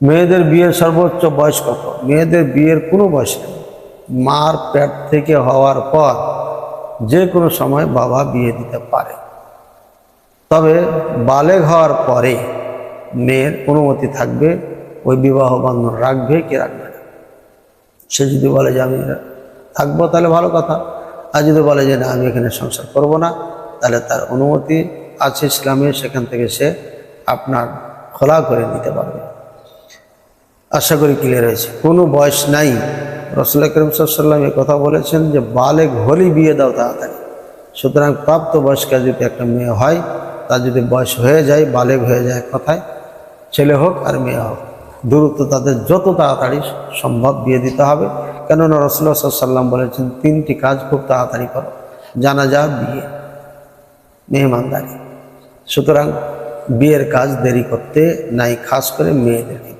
মেয়েদের বিয়ের সর্বোচ্চ বয়স কত? মেয়েদের বিয়ের কোনো বয়স নেই। মার পেট থেকে হওয়ার পর যে কোনো সময় বাবা বিয়ে দিতে পারে। তবে বালেগ হওয়ার পরে মেয়ের অনুমতি থাকবে, ওই বিবাহ বন্ধন রাখবে, কি রাখবে না? সে যদি বলে যে আমি থাকব তাহলে ভালো কথা। আর যদি বলে যে না, আমি এখানে সংসার করব না, তাহলে তার অনুমতি আছে ইসলামে, সেখান থেকে সে আপনার খোলা করে নিতে পারবে। আশা করি ক্লিয়ার হয়েছে। কোনো বয়স নাই। রসুল্লাহ করিম সাল্লাম এ কথা বলেছেন যে বালেগ হলেই বিয়ে দাও তাড়াতাড়ি। সুতরাং প্রাপ্ত বয়স্কা যদি একটা মেয়ে হয়, তার যদি বয়স হয়ে যায় বালেগ হয়ে যায় কথায়, ছেলে হোক আর মেয়ে হোক, দ্রুত তাদের যত তাড়াতাড়ি সম্ভব বিয়ে দিতে হবে। কেননা রসুল্লাহ সাল্লাম বলেছেন, তিনটি কাজ খুব তাড়াতাড়ি করো। জানাজা বিয়ে। মেহমানদারি। সুতরাং বিয়ের কাজ দেরি করতে নাই, খাস করে মেয়েদেরকে।